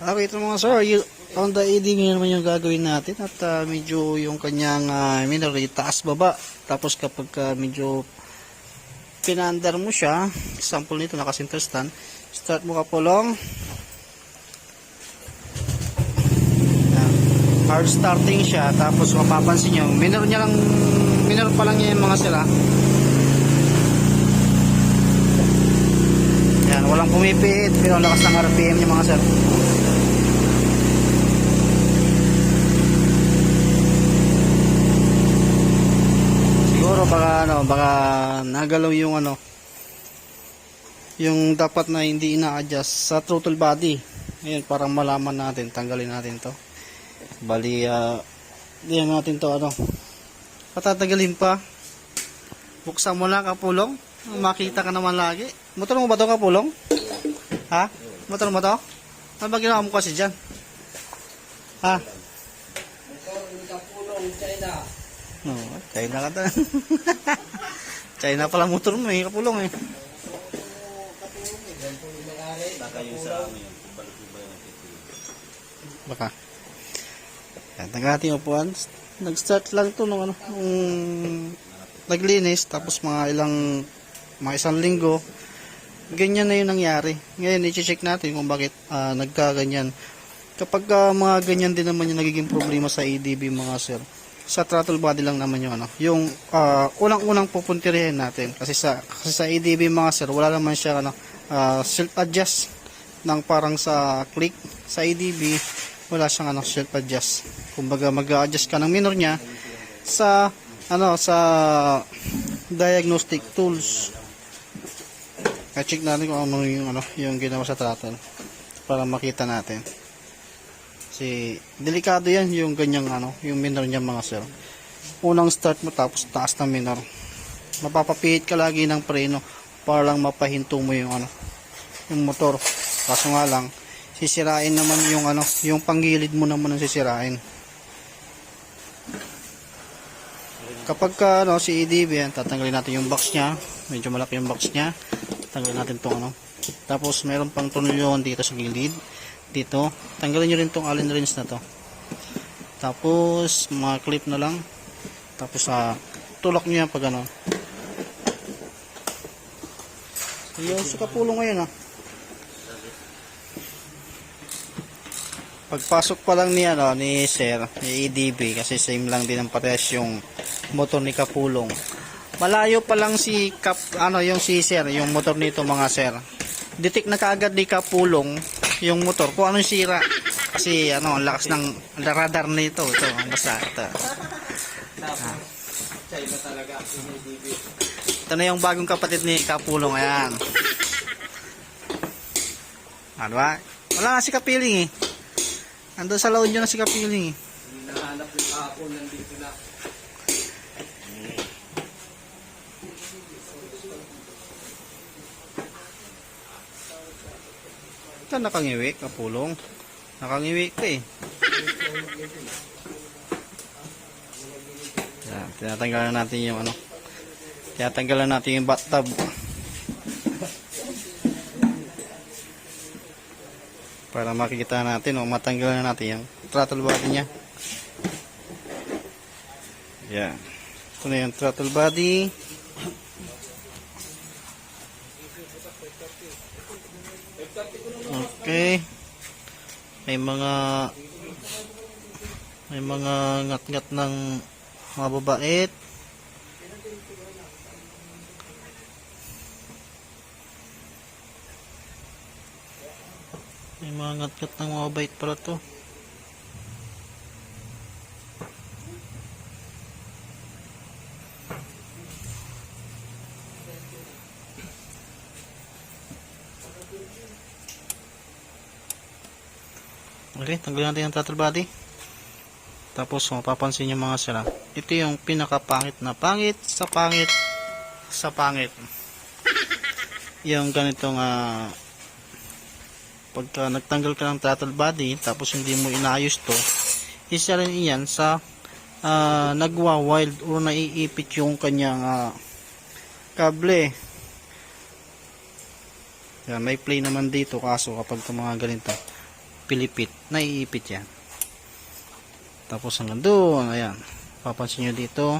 Okay, ito mga sir, you, on the ED ngayon naman yung gagawin natin at ah, medyo yung kanyang uh, mineral taas baba. Tapos kapag ah, medyo pinandar mo siya, example nito naka-center stand, start mo kapulong. Yan. Hard starting siya, tapos mapapansin nyo, minor niya lang, minor pa lang niya yung mga sila. Yan, walang pumipihit, pero lakas ng RPM niya mga sir. Siguro baka ano, baka nagalaw yung ano yung dapat na hindi ina-adjust sa throttle body. Ayun, para malaman natin, tanggalin natin 'to. Bali uh, diyan natin 'to ano. Patatagalin pa. Buksan mo lang kapulong. Makita ka naman lagi. Motor mo ba 'to kapulong? Ha? Motor mo 'to? Ano ba ginawa mo kasi diyan? Ha? Oo, China ka ta. China pala motor mo eh, kapulong eh. Baka. Yan, nagahati yung upuan. Nag-start lang to nung ano, nung naglinis, tapos mga ilang, mga isang linggo, ganyan na yung nangyari. Ngayon, i-check natin kung bakit ah, nagkaganyan. Kapag ah, mga ganyan din naman yung nagiging problema sa ADB mga sir, sa throttle body lang naman yung ano, yung ah, unang-unang pupuntirihin natin kasi sa kasi sa ADB mga sir, wala naman siya ano, ah, self adjust ng parang sa click sa ADB wala siyang ano self adjust. Kumbaga mag-adjust ka ng minor niya sa ano sa diagnostic tools. I-check natin kung ano yung ano yung ginawa sa throttle para makita natin. Kasi delikado yan yung ganyang ano, yung minor niya mga sir. Unang start mo tapos taas na minor. Mapapapihit ka lagi ng preno para lang mapahinto mo yung ano, yung motor. Kaso nga lang, sisirain naman yung ano, yung panggilid mo naman ang sisirain. Kapag ka, ano, si EDB yan, tatanggalin natin yung box niya. Medyo malaki yung box niya. Tanggalin natin tong ano. Tapos meron pang tornilyon dito sa gilid. Dito. Tanggalin nyo rin tong allen wrench na to. Tapos mga clip na lang. Tapos sa tulak nyo yan pag ano. Yung sa kapulong ngayon ah. Pagpasok pa lang ni ano ni Sir, ni EDB kasi same lang din ang parehas yung motor ni Kapulong. Malayo pa lang si Kap ano yung si Sir, yung motor nito mga Sir. Ditik na kaagad ni Kapulong yung motor kung anong sira. Kasi ano, ang lakas ng radar nito, ito, basta ito. Ah. Ito na yung bagong kapatid ni Kapulong, ayan. Ano ba? Wala nga si Kapiling eh. Ando sa laon yun na si Kapiling eh. Hinahanap yung kahapon, nandito na. Ito nakangiwi, Kapulong. Nakangiwi ka eh. Yan, tinatanggalan natin yung ano. Tinatanggalan natin yung bathtub. Para makikita natin o matanggalan natin yung throttle body niya. Yan. Ito na yung throttle body. Okay. May mga may mga ngat-ngat ng mga babait. May mga ngat-ngat ng mga babait pala to. Tanggalin natin yung throttle body. Tapos mapapansin nyo mga sila. Ito yung pinakapangit na pangit sa pangit sa pangit. Yung ganitong ah, pagka nagtanggal ka ng throttle body tapos hindi mo inayos to, isa rin iyan sa ah, nagwa-wild o naiipit yung kanyang ah, kable. Yan, may play naman dito kaso kapag mga ganito pilipit. Naiipit yan. Tapos hanggang doon, ayan. Papansin nyo dito.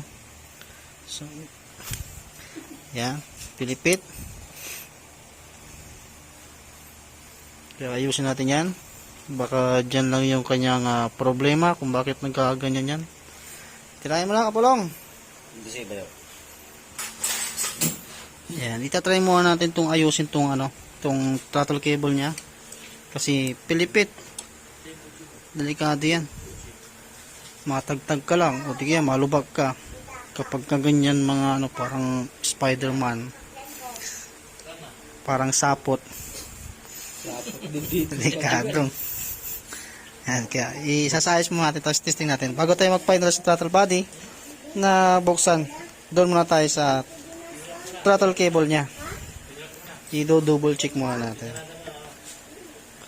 So, yan, pilipit. Kaya ayusin natin yan. Baka dyan lang yung kanyang ah, problema kung bakit nagkaganyan yan. Tirahin mo lang, kapulong. Hindi siya ba Yan, itatry muna natin tong ayusin tong ano, tong throttle cable niya. Kasi pilipit. Delikado yan. Matagtag ka lang o di kaya malubag ka. Kapag ka ganyan mga ano parang Spider-Man. Parang sapot. Delikado. Yan, kaya isasayos mo natin tapos testing natin. Bago tayo mag-final sa throttle body na buksan, doon muna tayo sa throttle cable niya. I-double check muna natin.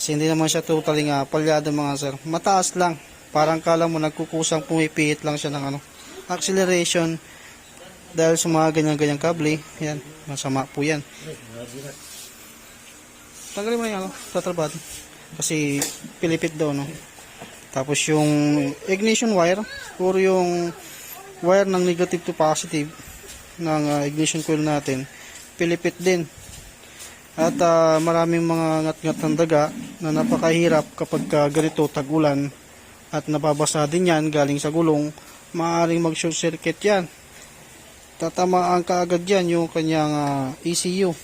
Kasi hindi naman siya totally nga palyado mga sir. Mataas lang. Parang kala mo nagkukusang pumipihit lang siya ng ano. Acceleration. Dahil sa mga ganyan-ganyang kable. Yan. Masama po yan. Tanggalin mo yung ano, body. Kasi pilipit daw no. Tapos yung ignition wire or yung wire ng negative to positive ng uh, ignition coil natin pilipit din. At ah, maraming mga ngat-ngat ng daga na napakahirap kapag ka ganito tag-ulan at nababasa din yan galing sa gulong, maaaring mag-short circuit yan. Tatamaan kaagad yan yung kanyang ah, ECU.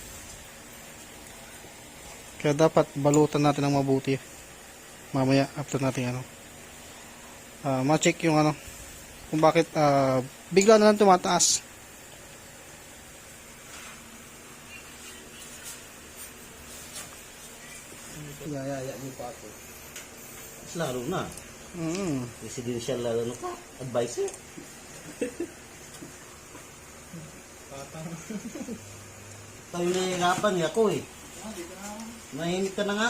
Kaya dapat balutan natin ng mabuti. Mamaya after natin ano. Ah, ma-check yung ano kung bakit ah, bigla na lang tumataas. Yayaya niyo pa ako. Mas laro na. Mm. Residential lalo na ka. Advisor. Tayo nahihirapan niya ako eh. Nahingit ka na nga.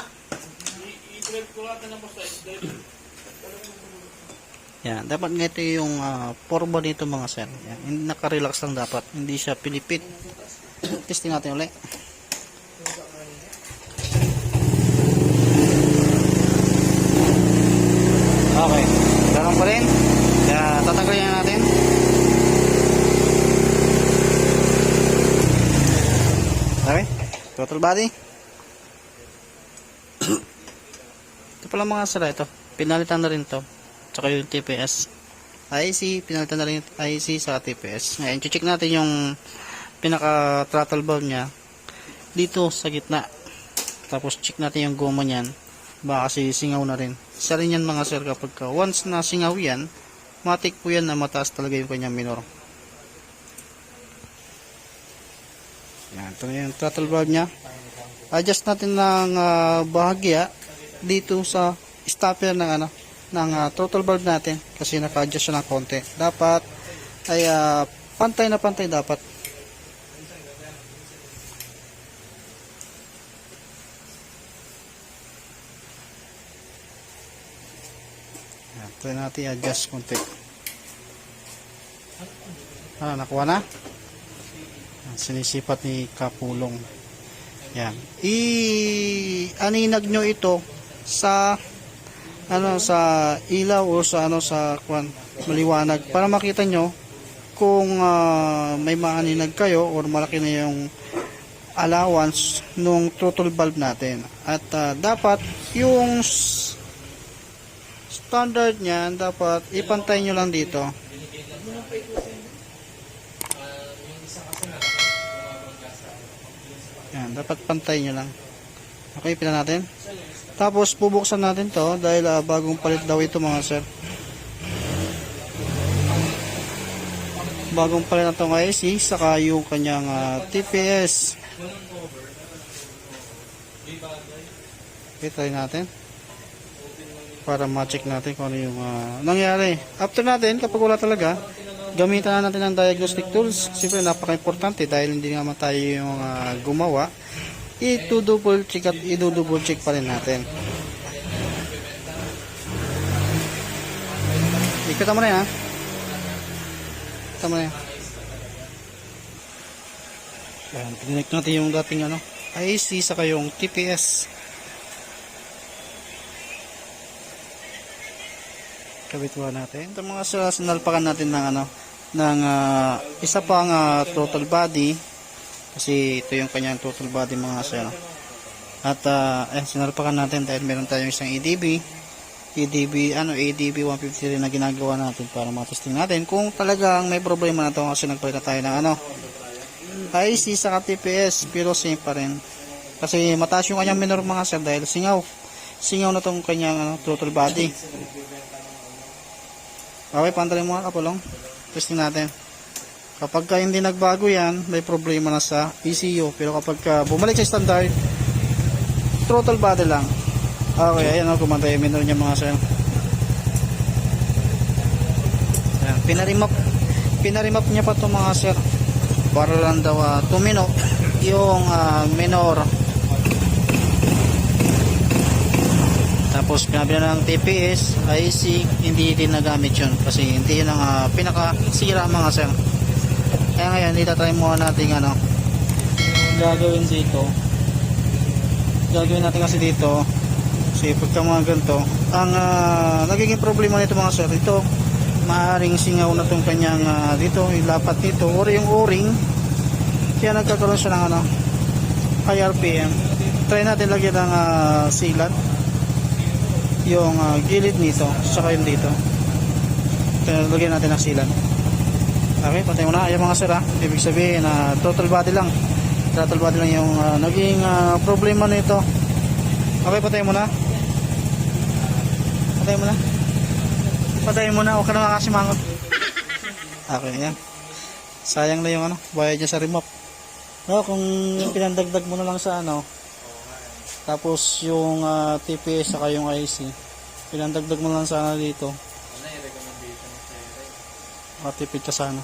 Yan, dapat nga ito yung uh, forma nito mga sir. Yan, hindi naka-relax lang dapat. Hindi siya pilipit. Testing natin ulit. Okay. Ganun pa rin. Kaya tatanggalin na natin. Okay. Total body. ito pala mga sir ito. Pinalitan na rin to. Tsaka yung TPS. IC, pinalitan na rin yung IC sa TPS. Ngayon, check natin yung pinaka throttle valve niya dito sa gitna. Tapos check natin yung goma niyan. Baka kasi singaw na rin. Isa rin yan mga sir kapag ka, once na singaw yan, matik po yan na mataas talaga yung kanyang minor. Yan, ito na yung throttle valve niya. Adjust natin ng ah, bahagya dito sa stopper ng ano ng ah, throttle valve natin kasi naka-adjust siya ng konti. Dapat ay ah, pantay na pantay dapat. Yan, try natin i-adjust konti. Ah, nakuha na? Sinisipat ni Kapulong. Yan. I-aninag nyo ito sa ano sa ilaw o sa ano sa kwan maliwanag para makita nyo kung ah, may maaninag kayo or malaki na yung allowance nung throttle valve natin at ah, dapat yung standard niyan dapat ipantay nyo lang dito yan dapat pantay nyo lang okay pila natin tapos bubuksan natin to dahil ah, bagong palit daw ito mga sir. Bagong palit na itong IC saka yung kanyang ah, TPS. Okay, try natin. Para ma-check natin kung ano yung ah, nangyari. After natin, kapag wala talaga, gamitan na natin ng diagnostic tools. Siyempre, napaka-importante dahil hindi naman tayo yung ah, gumawa i-double check at i-double check pa rin natin. Ikita mo na yan, ha? Ikita mo na yan. Ayan, tinik natin yung dating ano, IC saka yung TPS. Kabit mo natin. Ito mga sir, sinalpakan natin ng ano, ng ah, isa pang ah, total body. Kasi ito yung kanyang total body mga sir. At uh, eh, sinalpakan natin dahil meron tayong isang EDB. EDB, ano, 150 rin na ginagawa natin para matesting natin kung talagang may problema na to kasi nagpalit na tayo ng ano, IC sa TPS pero same pa rin. Kasi mataas yung kanyang minor mga sir dahil singaw. Singaw na tong kanyang ano, total body. Okay, pantali mo kapulong. Testing natin. Kapag ka hindi nagbago yan, may problema na sa ECU. Pero kapag ka bumalik sa standard, throttle body lang. Okay, ayan o, kumantay yung minor niya mga sir. Ayan, pinarimap, pinarimap niya pa to mga sir. Para lang daw uh, tumino yung ah, minor. Tapos pinabila ng TPS, IC, hindi din nagamit yun. Kasi hindi yun ang ah, pinakasira mga sir. Kaya ngayon, itatry muna natin ano, gagawin dito. Gagawin natin kasi dito, kasi pagka mga ganito, ang ah, nagiging problema nito mga sir, ito, maaring singaw na tong kanyang ah, dito, yung lapat nito, or yung o-ring, kaya nagkakaroon siya ng ano, high RPM. Try natin lagyan ng ah, sealant, yung ah, gilid nito, saka yung dito. Kaya lagyan natin ng sealant. Okay, patay mo na. Ayan mga sir ha. Ibig sabihin na total body lang. Total body lang yung ah, naging ah, problema nito. Okay, patay mo na. Patay mo na. Patay mo. Huwag ka na makasimangot. Okay, yan. Sayang na yung ano, bayad niya sa remap. No, kung pinandagdag mo na lang sa ano, tapos yung ah, TPS saka yung IC, pinandagdag mo lang sana dito. Ano yung recommendation ni Sir? Matipid ka sana.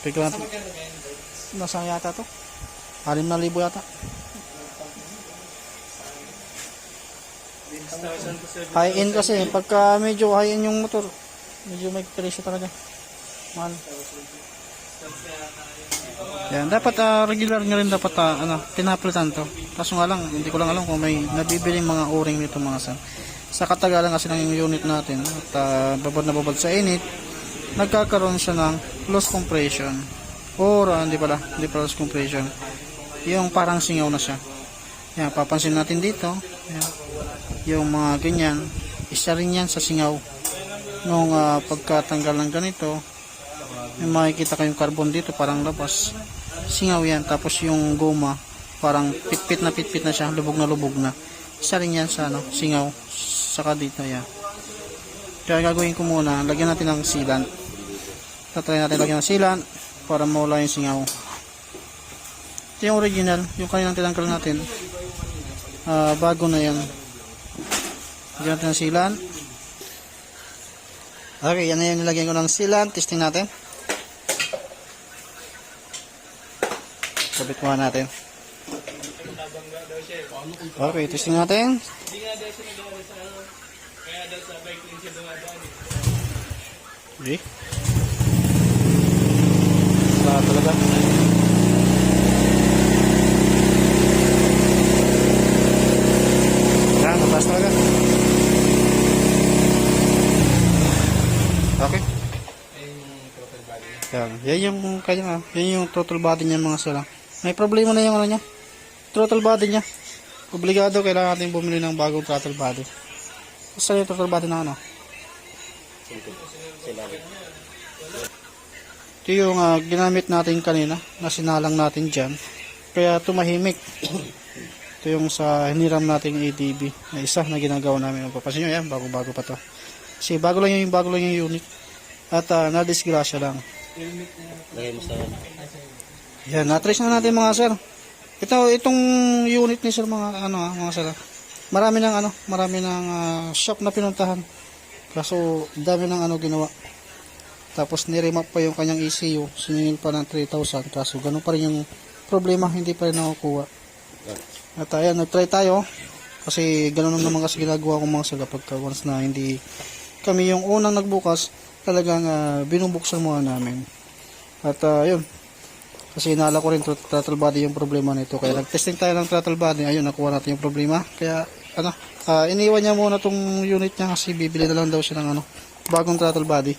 Bigla natin. Nasaan yata to? 6,000 yata. High end kasi. Pagka medyo high end yung motor, medyo may presyo talaga. Mahal. Yan, dapat ah, regular nga rin dapat ah, ano, pinapalitan to. Kaso nga lang, hindi ko lang alam kung may nabibiling mga o-ring nito mga san. Sa katagalan kasi ng unit natin at ah, babad na babad sa init, nagkakaroon siya ng loss compression. Or ah, hindi pala, hindi pala loss compression. Yung parang singaw na siya. Yan, papansin natin dito. Yan. Yung mga ganyan, isa rin yan sa singaw. Nung ah, pagkatanggal ng ganito, may makikita kayong carbon dito parang labas. Singaw yan. Tapos yung goma, parang pitpit na pitpit na siya, lubog na lubog na. Isa rin yan sa ano, singaw. Saka dito yan. Kaya gagawin ko muna, lagyan natin ng sealant. Tatry natin lagyan ng sealant para mawala yung singaw. Ito yung original, yung kaninang tinanggal natin. Ah, bago na yan. Lagyan natin ng sealant. Okay, yan na yung nilagyan ko ng sealant. Testing natin. Sabit muna natin. Okay, testing natin. Sa sa. Okay. Wala talaga. Yan, mataas talaga. Okay. Yan. Yan yung kanya, yan yung total body niya mga sala. May problema na yung ano niya. Total body niya. Obligado kailangan natin bumili ng bagong total body. Basta yung total body na ano. Ito yung ah, ginamit natin kanina na sinalang natin dyan. Kaya tumahimik. Ito yung sa hiniram nating ADB na isa na ginagawa namin. Papasin nyo yan, bago-bago pa to. Kasi bago lang yung bago lang yung unit. At uh, nadisgrasya lang. Lagay mo sa Yan, natrace na natin mga sir. Ito, itong unit ni sir mga ano ah, mga sir. ah. Marami ng ano, marami ng ah, shop na pinuntahan. Kaso dami ng ano ginawa. Tapos niremap pa yung kanyang ECU, siningil pa ng 3,000. Kaso ganun pa rin yung problema, hindi pa rin nakukuha. At ayan, nag-try tayo. Kasi ganun naman kasi ginagawa ko mga sir pagka once na hindi kami yung unang nagbukas, talagang ah, binubuksan muna namin. At yun, kasi inala ko rin thr- throttle body yung problema nito. Kaya nag-testing tayo ng throttle body. Ayun, nakuha natin yung problema. Kaya ano, ah, iniwan niya muna tong unit niya kasi bibili na lang daw siya ng ano, bagong throttle body.